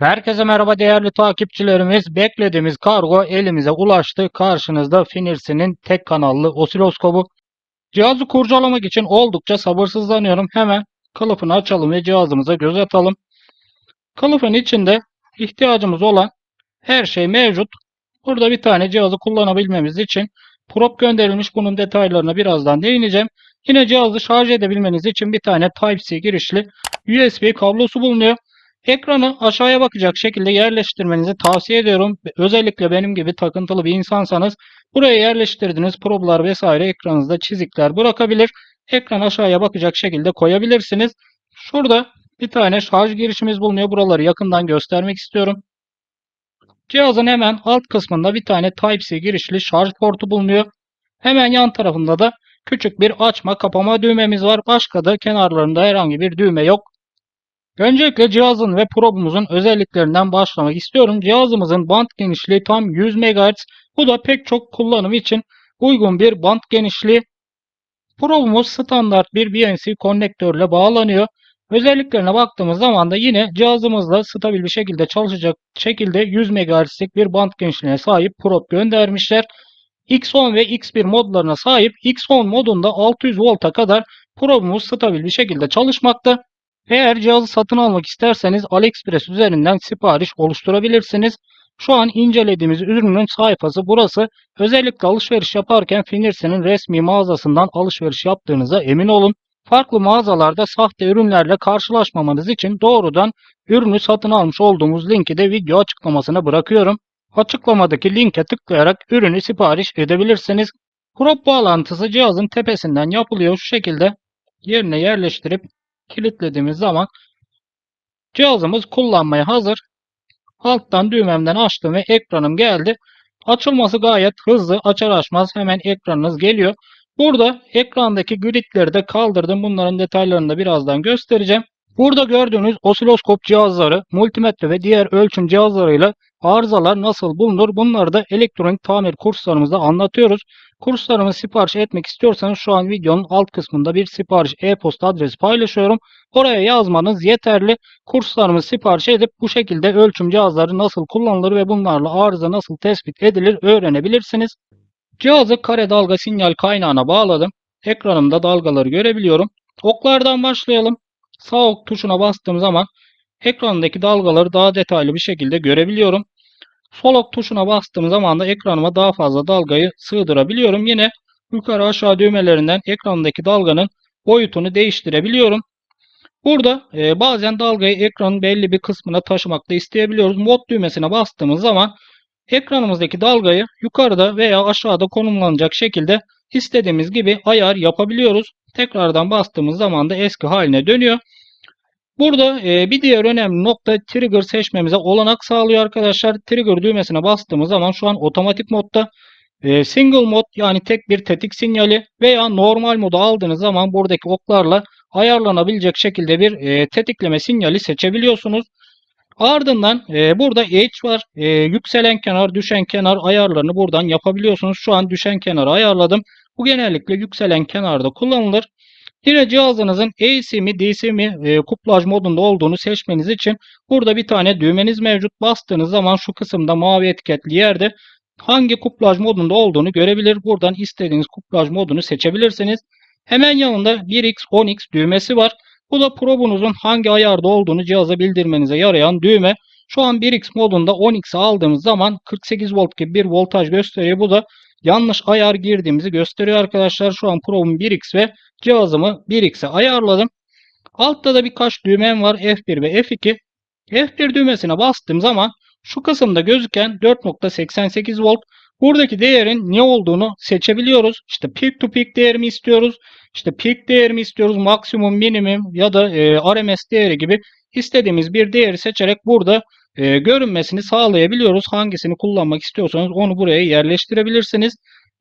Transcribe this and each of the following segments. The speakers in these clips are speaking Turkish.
Herkese merhaba değerli takipçilerimiz. Beklediğimiz kargo elimize ulaştı. Karşınızda Finirsi'nin tek kanallı osiloskobu. Cihazı kurcalamak için oldukça sabırsızlanıyorum. Hemen kılıfını açalım ve cihazımıza göz atalım. Kılıfın içinde ihtiyacımız olan her şey mevcut. Burada bir tane cihazı kullanabilmemiz için prop gönderilmiş. Bunun detaylarına birazdan değineceğim. Yine cihazı şarj edebilmeniz için bir tane Type-C girişli USB kablosu bulunuyor. Ekranı aşağıya bakacak şekilde yerleştirmenizi tavsiye ediyorum. Özellikle benim gibi takıntılı bir insansanız buraya yerleştirdiğiniz problar vesaire ekranınızda çizikler bırakabilir. Ekran aşağıya bakacak şekilde koyabilirsiniz. Şurada bir tane şarj girişimiz bulunuyor. Buraları yakından göstermek istiyorum. Cihazın hemen alt kısmında bir tane Type-C girişli şarj portu bulunuyor. Hemen yan tarafında da küçük bir açma kapama düğmemiz var. Başka da kenarlarında herhangi bir düğme yok. Öncelikle cihazın ve probumuzun özelliklerinden başlamak istiyorum. Cihazımızın band genişliği tam 100 MHz. Bu da pek çok kullanım için uygun bir band genişliği. Probumuz standart bir BNC konnektörle bağlanıyor. Özelliklerine baktığımız zaman da yine cihazımızla stabil bir şekilde çalışacak şekilde 100 MHz'lik bir band genişliğine sahip probe göndermişler. X10 ve X1 modlarına sahip X10 modunda 600 volta kadar probumuz stabil bir şekilde çalışmakta. Eğer cihazı satın almak isterseniz AliExpress üzerinden sipariş oluşturabilirsiniz. Şu an incelediğimiz ürünün sayfası burası. Özellikle alışveriş yaparken Finirsi'nin resmi mağazasından alışveriş yaptığınıza emin olun. Farklı mağazalarda sahte ürünlerle karşılaşmamanız için doğrudan ürünü satın almış olduğumuz linki de video açıklamasına bırakıyorum. Açıklamadaki linke tıklayarak ürünü sipariş edebilirsiniz. Prop bağlantısı cihazın tepesinden yapılıyor. Şu şekilde yerine yerleştirip kilitlediğimiz zaman cihazımız kullanmaya hazır. Alttan düğmemden açtım ve ekranım geldi. Açılması gayet hızlı. Açar açmaz hemen ekranınız geliyor. Burada ekrandaki gridleri de kaldırdım. Bunların detaylarını da birazdan göstereceğim. Burada gördüğünüz osiloskop cihazları, multimetre ve diğer ölçüm cihazlarıyla arızalar nasıl bulunur? Bunları da elektronik tamir kurslarımızda anlatıyoruz. Kurslarımı sipariş etmek istiyorsanız şu an videonun alt kısmında bir sipariş e-posta adresi paylaşıyorum. Oraya yazmanız yeterli. Kurslarımı sipariş edip bu şekilde ölçüm cihazları nasıl kullanılır ve bunlarla arıza nasıl tespit edilir öğrenebilirsiniz. Cihazı kare dalga sinyal kaynağına bağladım. Ekranımda dalgaları görebiliyorum. Oklardan başlayalım. Sağ ok tuşuna bastığım zaman ekrandaki dalgaları daha detaylı bir şekilde görebiliyorum. Sol ok tuşuna bastığım zaman da ekranıma daha fazla dalgayı sığdırabiliyorum. Yine yukarı aşağı düğmelerinden ekrandaki dalganın boyutunu değiştirebiliyorum. Burada e, bazen dalgayı ekranın belli bir kısmına taşımakta isteyebiliyoruz. Mod düğmesine bastığımız zaman ekranımızdaki dalgayı yukarıda veya aşağıda konumlanacak şekilde istediğimiz gibi ayar yapabiliyoruz. Tekrardan bastığımız zaman da eski haline dönüyor. Burada e, bir diğer önemli nokta trigger seçmemize olanak sağlıyor arkadaşlar. Trigger düğmesine bastığımız zaman şu an otomatik modda e, single mod yani tek bir tetik sinyali veya normal modu aldığınız zaman buradaki oklarla ayarlanabilecek şekilde bir e, tetikleme sinyali seçebiliyorsunuz. Ardından e, burada H var. E, yükselen kenar, düşen kenar ayarlarını buradan yapabiliyorsunuz. Şu an düşen kenarı ayarladım. Bu genellikle yükselen kenarda kullanılır. Yine cihazınızın AC mi DC mi e, kuplaj modunda olduğunu seçmeniz için burada bir tane düğmeniz mevcut. Bastığınız zaman şu kısımda mavi etiketli yerde hangi kuplaj modunda olduğunu görebilir. Buradan istediğiniz kuplaj modunu seçebilirsiniz. Hemen yanında 1X 10X düğmesi var. Bu da probunuzun hangi ayarda olduğunu cihaza bildirmenize yarayan düğme. Şu an 1X modunda 10X'e aldığımız zaman 48 volt gibi bir voltaj gösteriyor. Bu da yanlış ayar girdiğimizi gösteriyor arkadaşlar. Şu an probum 1X ve cihazımı 1X'e ayarladım. Altta da birkaç düğmem var F1 ve F2. F1 düğmesine bastığım zaman şu kısımda gözüken 4.88 volt buradaki değerin ne olduğunu seçebiliyoruz. İşte peak to peak değerimi istiyoruz. İşte peak değerimi istiyoruz. Maksimum, minimum ya da e, RMS değeri gibi istediğimiz bir değeri seçerek burada e, görünmesini sağlayabiliyoruz. Hangisini kullanmak istiyorsanız onu buraya yerleştirebilirsiniz.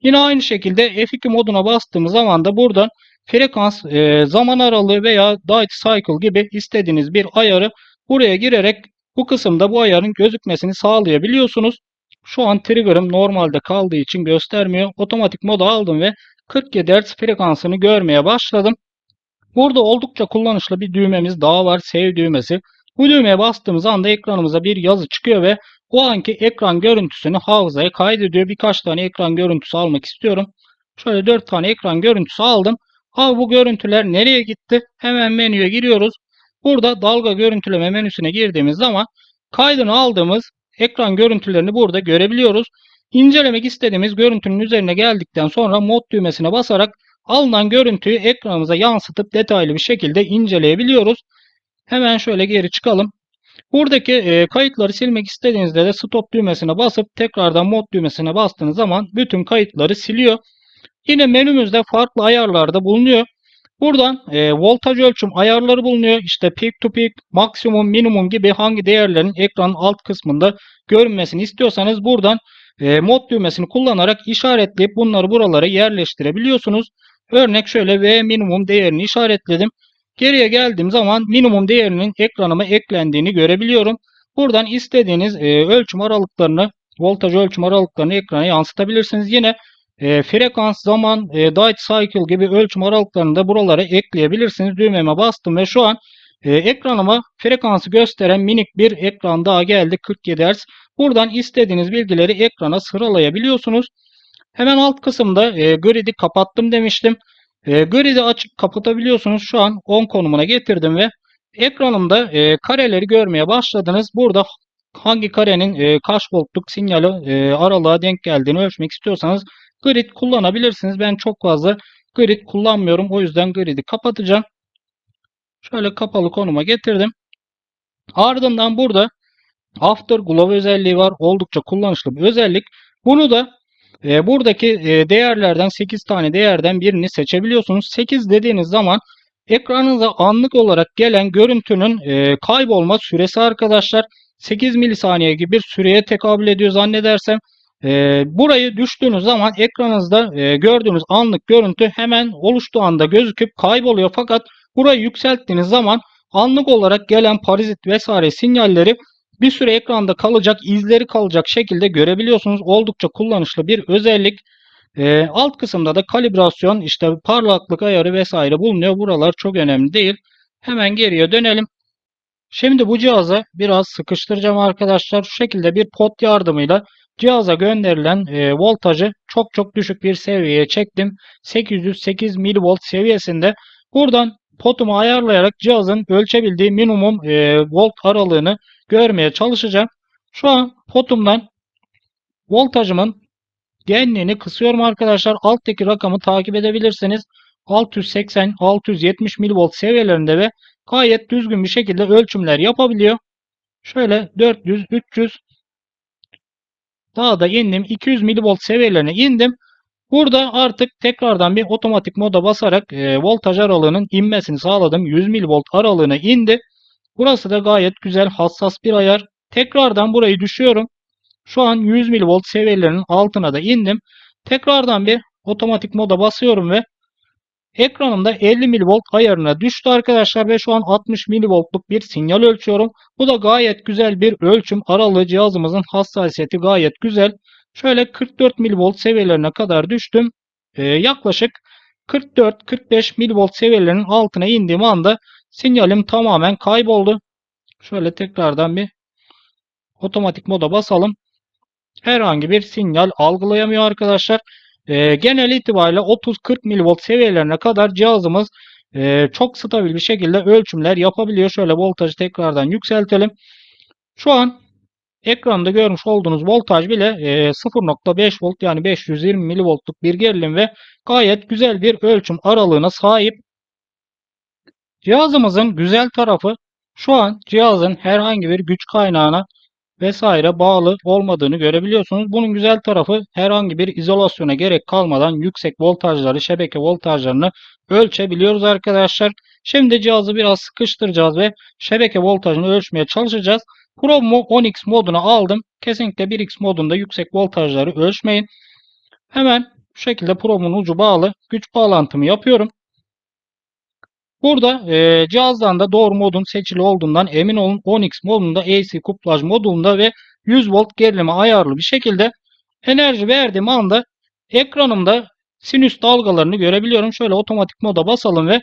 Yine aynı şekilde F2 moduna bastığımız zaman da buradan frekans, e, zaman aralığı veya date cycle gibi istediğiniz bir ayarı buraya girerek bu kısımda bu ayarın gözükmesini sağlayabiliyorsunuz. Şu an trigger'ım normalde kaldığı için göstermiyor. Otomatik moda aldım ve 47 Hz frekansını görmeye başladım. Burada oldukça kullanışlı bir düğmemiz daha var. Save düğmesi. Bu düğmeye bastığımız anda ekranımıza bir yazı çıkıyor ve o anki ekran görüntüsünü hafızaya kaydediyor. Birkaç tane ekran görüntüsü almak istiyorum. Şöyle 4 tane ekran görüntüsü aldım. Abi bu görüntüler nereye gitti? Hemen menüye giriyoruz. Burada dalga görüntüleme menüsüne girdiğimiz zaman kaydını aldığımız ekran görüntülerini burada görebiliyoruz. İncelemek istediğimiz görüntünün üzerine geldikten sonra mod düğmesine basarak alınan görüntüyü ekranımıza yansıtıp detaylı bir şekilde inceleyebiliyoruz. Hemen şöyle geri çıkalım. Buradaki e, kayıtları silmek istediğinizde de stop düğmesine basıp tekrardan mod düğmesine bastığınız zaman bütün kayıtları siliyor. Yine menümüzde farklı ayarlarda bulunuyor. Buradan e, voltaj ölçüm ayarları bulunuyor. İşte peak to peak, maksimum, minimum gibi hangi değerlerin ekranın alt kısmında görünmesini istiyorsanız buradan e, mod düğmesini kullanarak işaretleyip bunları buralara yerleştirebiliyorsunuz. Örnek şöyle V minimum değerini işaretledim. Geriye geldiğim zaman minimum değerinin ekranıma eklendiğini görebiliyorum. Buradan istediğiniz e, ölçüm aralıklarını, voltaj ölçüm aralıklarını ekrana yansıtabilirsiniz. Yine e, frekans, zaman, e, date cycle gibi ölçüm aralıklarını da buralara ekleyebilirsiniz. Düğmeme bastım ve şu an e, ekranıma frekansı gösteren minik bir ekran daha geldi. 47 Hz. Buradan istediğiniz bilgileri ekrana sıralayabiliyorsunuz. Hemen alt kısımda e, grid'i kapattım demiştim. E, grid'i açıp kapatabiliyorsunuz. Şu an 10 konumuna getirdim ve ekranımda e, kareleri görmeye başladınız. Burada hangi karenin e, kaç voltluk sinyali e, aralığa denk geldiğini ölçmek istiyorsanız grid kullanabilirsiniz. Ben çok fazla grid kullanmıyorum. O yüzden grid'i kapatacağım. Şöyle kapalı konuma getirdim. Ardından burada Afterglow özelliği var. Oldukça kullanışlı bir özellik. Bunu da e, buradaki e, değerlerden 8 tane değerden birini seçebiliyorsunuz. 8 dediğiniz zaman ekranınıza anlık olarak gelen görüntünün e, kaybolma süresi arkadaşlar 8 milisaniye gibi bir süreye tekabül ediyor zannedersem. E, burayı düştüğünüz zaman ekranınızda e, gördüğünüz anlık görüntü hemen oluştuğu anda gözüküp kayboluyor. Fakat burayı yükselttiğiniz zaman anlık olarak gelen parazit vesaire sinyalleri bir süre ekranda kalacak, izleri kalacak şekilde görebiliyorsunuz. Oldukça kullanışlı bir özellik. Ee, alt kısımda da kalibrasyon, işte parlaklık ayarı vesaire bulunuyor. Buralar çok önemli değil. Hemen geriye dönelim. Şimdi bu cihazı biraz sıkıştıracağım arkadaşlar. Şu şekilde bir pot yardımıyla cihaza gönderilen e, voltajı çok çok düşük bir seviyeye çektim. 808 mV seviyesinde. Buradan potumu ayarlayarak cihazın ölçebildiği minimum e, volt aralığını görmeye çalışacağım. Şu an potumdan voltajımın genliğini kısıyorum arkadaşlar. Alttaki rakamı takip edebilirsiniz. 680-670 mV seviyelerinde ve gayet düzgün bir şekilde ölçümler yapabiliyor. Şöyle 400-300 daha da indim. 200 mV seviyelerine indim. Burada artık tekrardan bir otomatik moda basarak e, voltaj aralığının inmesini sağladım. 100 mV aralığına indi. Burası da gayet güzel hassas bir ayar. Tekrardan burayı düşüyorum. Şu an 100 mV seviyelerinin altına da indim. Tekrardan bir otomatik moda basıyorum ve ekranımda 50 mV ayarına düştü arkadaşlar ve şu an 60 mV'luk bir sinyal ölçüyorum. Bu da gayet güzel bir ölçüm aralığı cihazımızın hassasiyeti gayet güzel. Şöyle 44 mV seviyelerine kadar düştüm. Ee, yaklaşık 44-45 mV seviyelerinin altına indiğim anda Sinyalim tamamen kayboldu. Şöyle tekrardan bir otomatik moda basalım. Herhangi bir sinyal algılayamıyor arkadaşlar. E, genel itibariyle 30-40 mV seviyelerine kadar cihazımız e, çok stabil bir şekilde ölçümler yapabiliyor. Şöyle voltajı tekrardan yükseltelim. Şu an ekranda görmüş olduğunuz voltaj bile e, 0.5 volt yani 520 mV'luk bir gerilim ve gayet güzel bir ölçüm aralığına sahip. Cihazımızın güzel tarafı şu an cihazın herhangi bir güç kaynağına vesaire bağlı olmadığını görebiliyorsunuz. Bunun güzel tarafı herhangi bir izolasyona gerek kalmadan yüksek voltajları, şebeke voltajlarını ölçebiliyoruz arkadaşlar. Şimdi cihazı biraz sıkıştıracağız ve şebeke voltajını ölçmeye çalışacağız. Promo 10x moduna aldım. Kesinlikle 1x modunda yüksek voltajları ölçmeyin. Hemen bu şekilde Pro'nun ucu bağlı. Güç bağlantımı yapıyorum. Burada e, cihazdan da doğru modun seçili olduğundan emin olun 10x modunda AC kuplaj modunda ve 100 volt gerilime ayarlı bir şekilde enerji verdiğim anda ekranımda sinüs dalgalarını görebiliyorum. Şöyle otomatik moda basalım ve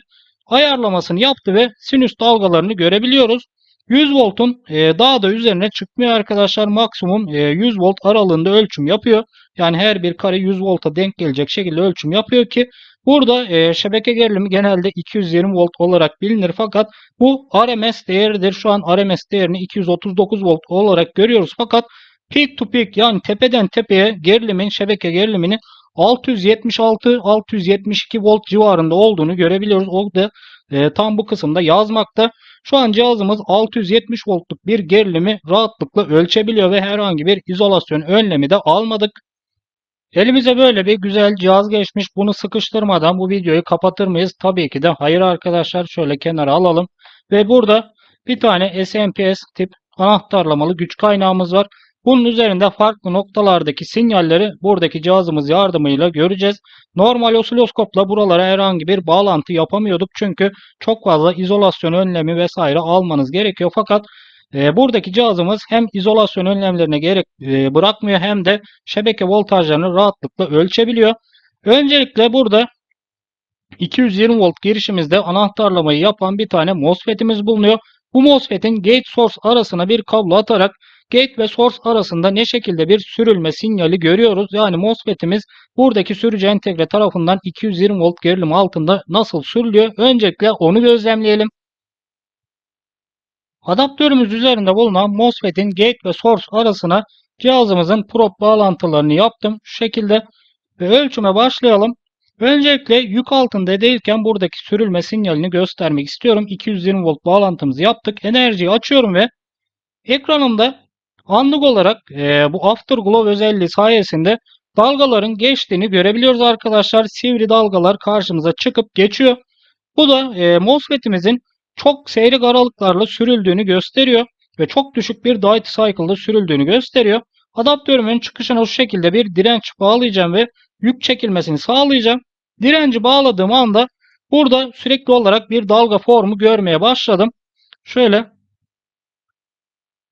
ayarlamasını yaptı ve sinüs dalgalarını görebiliyoruz. 100 voltun e, daha da üzerine çıkmıyor arkadaşlar. Maksimum e, 100 volt aralığında ölçüm yapıyor. Yani her bir kare 100 volta denk gelecek şekilde ölçüm yapıyor ki burada e, şebeke gerilimi genelde 220 volt olarak bilinir fakat bu RMS değeridir. Şu an RMS değerini 239 volt olarak görüyoruz fakat peak to peak yani tepeden tepeye gerilimin şebeke gerilimini 676-672 volt civarında olduğunu görebiliyoruz. O da e, tam bu kısımda yazmakta. Şu an cihazımız 670 voltluk bir gerilimi rahatlıkla ölçebiliyor ve herhangi bir izolasyon önlemi de almadık. Elimize böyle bir güzel cihaz geçmiş. Bunu sıkıştırmadan bu videoyu kapatır mıyız? Tabii ki de hayır arkadaşlar. Şöyle kenara alalım. Ve burada bir tane SMPS tip anahtarlamalı güç kaynağımız var. Bunun üzerinde farklı noktalardaki sinyalleri buradaki cihazımız yardımıyla göreceğiz. Normal osiloskopla buralara herhangi bir bağlantı yapamıyorduk. Çünkü çok fazla izolasyon önlemi vesaire almanız gerekiyor. Fakat e, buradaki cihazımız hem izolasyon önlemlerine gerek e, bırakmıyor hem de şebeke voltajlarını rahatlıkla ölçebiliyor. Öncelikle burada 220 volt girişimizde anahtarlamayı yapan bir tane MOSFET'imiz bulunuyor. Bu MOSFET'in gate source arasına bir kablo atarak gate ve source arasında ne şekilde bir sürülme sinyali görüyoruz. Yani MOSFET'imiz buradaki sürücü entegre tarafından 220 volt gerilim altında nasıl sürülüyor? Öncelikle onu gözlemleyelim. Adaptörümüz üzerinde bulunan MOSFET'in gate ve source arasına cihazımızın probe bağlantılarını yaptım. Şu şekilde ve ölçüme başlayalım. Öncelikle yük altında değilken buradaki sürülme sinyalini göstermek istiyorum. 220 volt bağlantımızı yaptık. Enerjiyi açıyorum ve ekranımda anlık olarak e, bu afterglow özelliği sayesinde dalgaların geçtiğini görebiliyoruz arkadaşlar. Sivri dalgalar karşımıza çıkıp geçiyor. Bu da e, MOSFET'imizin çok seyrek aralıklarla sürüldüğünü gösteriyor ve çok düşük bir diode cycle'da sürüldüğünü gösteriyor. Adaptörümün çıkışına şu şekilde bir direnç bağlayacağım ve yük çekilmesini sağlayacağım. Direnci bağladığım anda burada sürekli olarak bir dalga formu görmeye başladım. Şöyle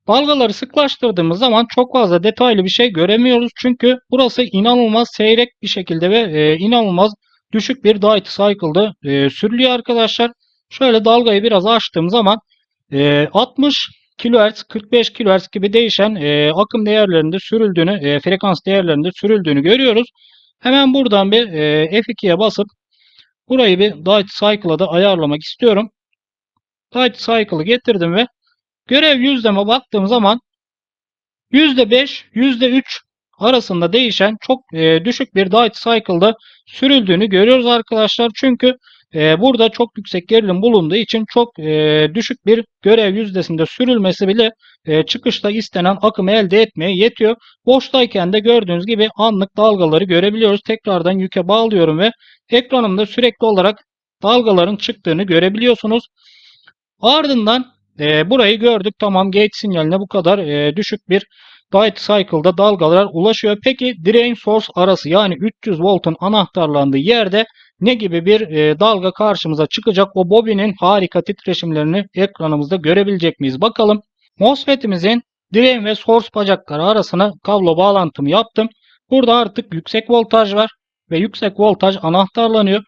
dalgaları sıklaştırdığımız zaman çok fazla detaylı bir şey göremiyoruz. Çünkü burası inanılmaz seyrek bir şekilde ve e, inanılmaz düşük bir diode cycle'da e, sürülüyor arkadaşlar. Şöyle dalgayı biraz açtığım zaman e, 60 kHz, 45 kHz gibi değişen e, akım değerlerinde sürüldüğünü, e, frekans değerlerinde sürüldüğünü görüyoruz. Hemen buradan bir e, F2'ye basıp burayı bir Diode Cycle'a da ayarlamak istiyorum. Diode Cycle'ı getirdim ve görev yüzdeme baktığım zaman %5, %3 arasında değişen çok e, düşük bir Diode Cycle'da sürüldüğünü görüyoruz arkadaşlar. Çünkü e, burada çok yüksek gerilim bulunduğu için çok e, düşük bir görev yüzdesinde sürülmesi bile e, çıkışta istenen akımı elde etmeye yetiyor. Boştayken de gördüğünüz gibi anlık dalgaları görebiliyoruz. Tekrardan yüke bağlıyorum ve ekranımda sürekli olarak dalgaların çıktığını görebiliyorsunuz. Ardından e, burayı gördük. Tamam gate sinyaline bu kadar düşük bir Diode Cycle'da dalgalar ulaşıyor. Peki drain source arası yani 300 voltun anahtarlandığı yerde ne gibi bir e, dalga karşımıza çıkacak? O bobinin harika titreşimlerini ekranımızda görebilecek miyiz? Bakalım. MOSFET'imizin drain ve source bacakları arasına kablo bağlantımı yaptım. Burada artık yüksek voltaj var ve yüksek voltaj anahtarlanıyor.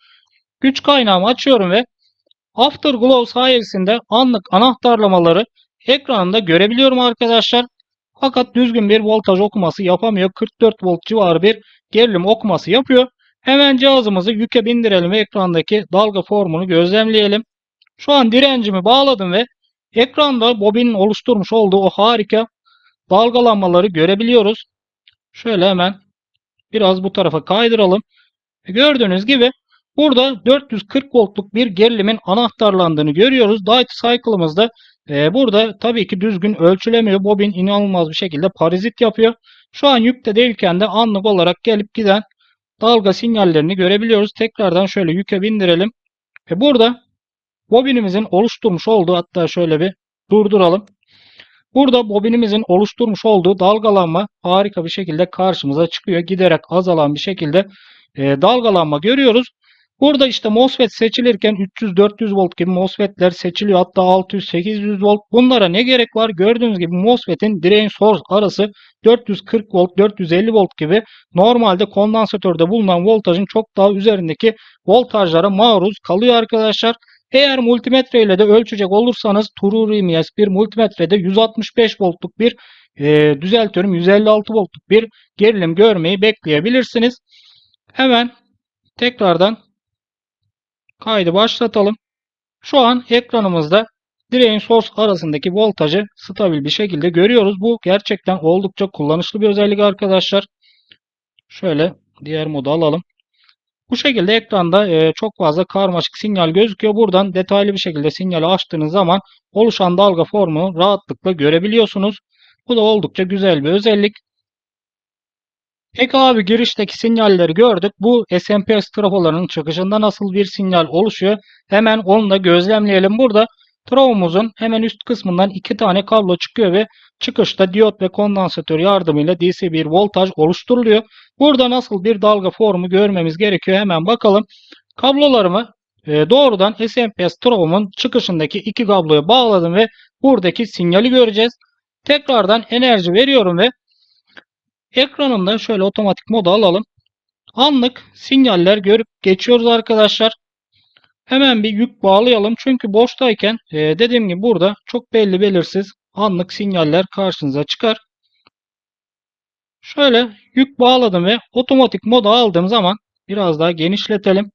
Güç kaynağımı açıyorum ve Afterglow sayesinde anlık anahtarlamaları ekranında görebiliyorum arkadaşlar. Fakat düzgün bir voltaj okuması yapamıyor. 44 volt civarı bir gerilim okuması yapıyor. Hemen cihazımızı yüke bindirelim ve ekrandaki dalga formunu gözlemleyelim. Şu an direncimi bağladım ve ekranda bobinin oluşturmuş olduğu o harika dalgalanmaları görebiliyoruz. Şöyle hemen biraz bu tarafa kaydıralım. Gördüğünüz gibi burada 440 voltluk bir gerilimin anahtarlandığını görüyoruz. Diode cycle'ımızda e, burada tabii ki düzgün ölçülemiyor. Bobin inanılmaz bir şekilde parazit yapıyor. Şu an yükte değilken de anlık olarak gelip giden dalga sinyallerini görebiliyoruz. Tekrardan şöyle yüke bindirelim. Ve burada bobinimizin oluşturmuş olduğu hatta şöyle bir durduralım. Burada bobinimizin oluşturmuş olduğu dalgalanma harika bir şekilde karşımıza çıkıyor. Giderek azalan bir şekilde e, dalgalanma görüyoruz. Burada işte MOSFET seçilirken 300-400 volt gibi MOSFET'ler seçiliyor. Hatta 600-800 volt. Bunlara ne gerek var? Gördüğünüz gibi MOSFET'in drain source arası 440 volt, 450 volt gibi normalde kondansatörde bulunan voltajın çok daha üzerindeki voltajlara maruz kalıyor arkadaşlar. Eğer multimetre ile de ölçecek olursanız True RMS bir multimetrede 165 voltluk bir e, düzeltiyorum 156 voltluk bir gerilim görmeyi bekleyebilirsiniz. Hemen tekrardan kaydı başlatalım. Şu an ekranımızda direğin source arasındaki voltajı stabil bir şekilde görüyoruz. Bu gerçekten oldukça kullanışlı bir özellik arkadaşlar. Şöyle diğer modu alalım. Bu şekilde ekranda e, çok fazla karmaşık sinyal gözüküyor. Buradan detaylı bir şekilde sinyali açtığınız zaman oluşan dalga formunu rahatlıkla görebiliyorsunuz. Bu da oldukça güzel bir özellik. Peki abi girişteki sinyalleri gördük. Bu SMP trafolarının çıkışında nasıl bir sinyal oluşuyor? Hemen onu da gözlemleyelim. Burada trafomuzun hemen üst kısmından iki tane kablo çıkıyor ve çıkışta diyot ve kondansatör yardımıyla DC bir voltaj oluşturuluyor. Burada nasıl bir dalga formu görmemiz gerekiyor? Hemen bakalım. Kablolarımı e, doğrudan SMP trafomun çıkışındaki iki kabloya bağladım ve buradaki sinyali göreceğiz. Tekrardan enerji veriyorum ve ekranımda şöyle otomatik moda alalım. Anlık sinyaller görüp geçiyoruz arkadaşlar. Hemen bir yük bağlayalım. Çünkü boştayken e, dediğim gibi burada çok belli belirsiz anlık sinyaller karşınıza çıkar. Şöyle yük bağladım ve otomatik moda aldığım zaman biraz daha genişletelim.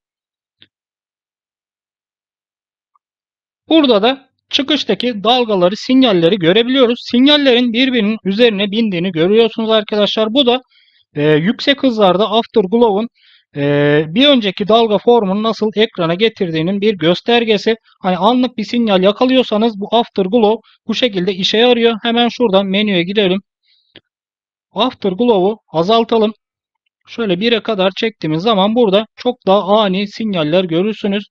Burada da çıkıştaki dalgaları, sinyalleri görebiliyoruz. Sinyallerin birbirinin üzerine bindiğini görüyorsunuz arkadaşlar. Bu da e, yüksek hızlarda Afterglow'un e, bir önceki dalga formunu nasıl ekrana getirdiğinin bir göstergesi. Hani anlık bir sinyal yakalıyorsanız bu Afterglow bu şekilde işe yarıyor. Hemen şuradan menüye gidelim. Afterglow'u azaltalım. Şöyle 1'e kadar çektiğimiz zaman burada çok daha ani sinyaller görürsünüz.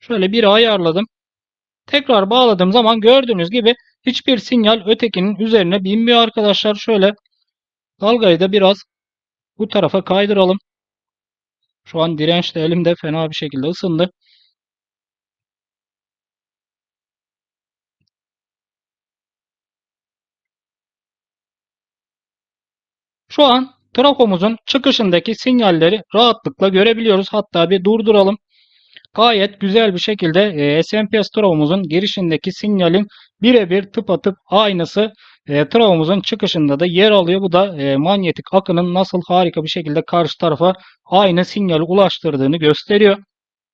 Şöyle 1'e ayarladım. Tekrar bağladığım zaman gördüğünüz gibi hiçbir sinyal ötekinin üzerine binmiyor arkadaşlar. Şöyle dalgayı da biraz bu tarafa kaydıralım. Şu an direnç de elimde fena bir şekilde ısındı. Şu an trafomuzun çıkışındaki sinyalleri rahatlıkla görebiliyoruz. Hatta bir durduralım. Gayet güzel bir şekilde e, SMP trafomuzun girişindeki sinyalin birebir tıpatıp aynısı e, trafomuzun çıkışında da yer alıyor. Bu da e, manyetik akının nasıl harika bir şekilde karşı tarafa aynı sinyali ulaştırdığını gösteriyor.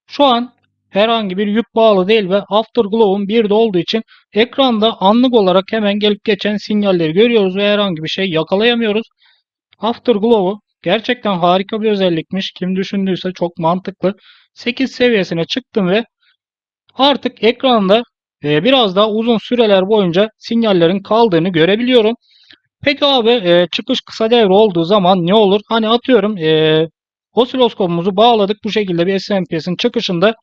Şu an herhangi bir yük bağlı değil ve Afterglow'un bir de olduğu için ekranda anlık olarak hemen gelip geçen sinyalleri görüyoruz ve herhangi bir şey yakalayamıyoruz. Afterglow'u gerçekten harika bir özellikmiş. Kim düşündüyse çok mantıklı. 8 seviyesine çıktım ve artık ekranda e, biraz daha uzun süreler boyunca sinyallerin kaldığını görebiliyorum. Peki abi e, çıkış kısa devre olduğu zaman ne olur? Hani atıyorum e, osiloskopumuzu bağladık bu şekilde bir SMPS'in çıkışında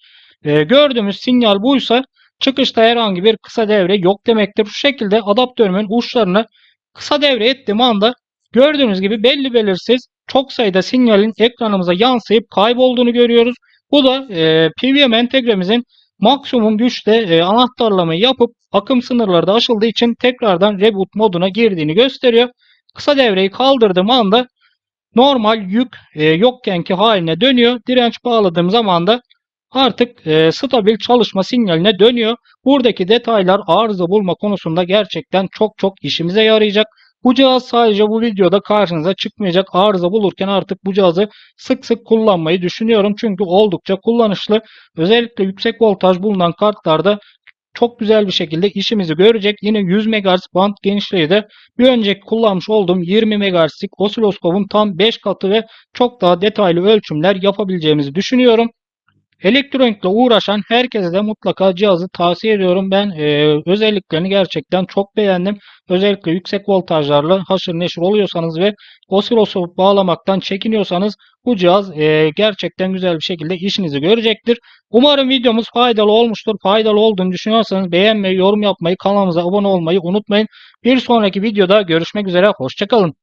e, gördüğümüz sinyal buysa çıkışta herhangi bir kısa devre yok demektir. Bu şekilde adaptörümün uçlarını kısa devre ettiğim anda gördüğünüz gibi belli belirsiz çok sayıda sinyalin ekranımıza yansıyıp kaybolduğunu görüyoruz. Bu da e, PWM entegremizin maksimum güçte e, anahtarlamayı yapıp akım sınırları da aşıldığı için tekrardan reboot moduna girdiğini gösteriyor. Kısa devreyi kaldırdığım anda normal yük e, yokkenki haline dönüyor. Direnç bağladığım zaman da artık e, stabil çalışma sinyaline dönüyor. Buradaki detaylar arıza bulma konusunda gerçekten çok çok işimize yarayacak. Bu cihaz sadece bu videoda karşınıza çıkmayacak. Arıza bulurken artık bu cihazı sık sık kullanmayı düşünüyorum. Çünkü oldukça kullanışlı. Özellikle yüksek voltaj bulunan kartlarda çok güzel bir şekilde işimizi görecek. Yine 100 MHz band genişliği de bir önceki kullanmış olduğum 20 MHz'lik osiloskopun tam 5 katı ve çok daha detaylı ölçümler yapabileceğimizi düşünüyorum. Elektronikle uğraşan herkese de mutlaka cihazı tavsiye ediyorum. Ben e, özelliklerini gerçekten çok beğendim. Özellikle yüksek voltajlarla haşır neşir oluyorsanız ve osiloskop bağlamaktan çekiniyorsanız bu cihaz e, gerçekten güzel bir şekilde işinizi görecektir. Umarım videomuz faydalı olmuştur. Faydalı olduğunu düşünüyorsanız beğenmeyi, yorum yapmayı, kanalımıza abone olmayı unutmayın. Bir sonraki videoda görüşmek üzere. Hoşçakalın.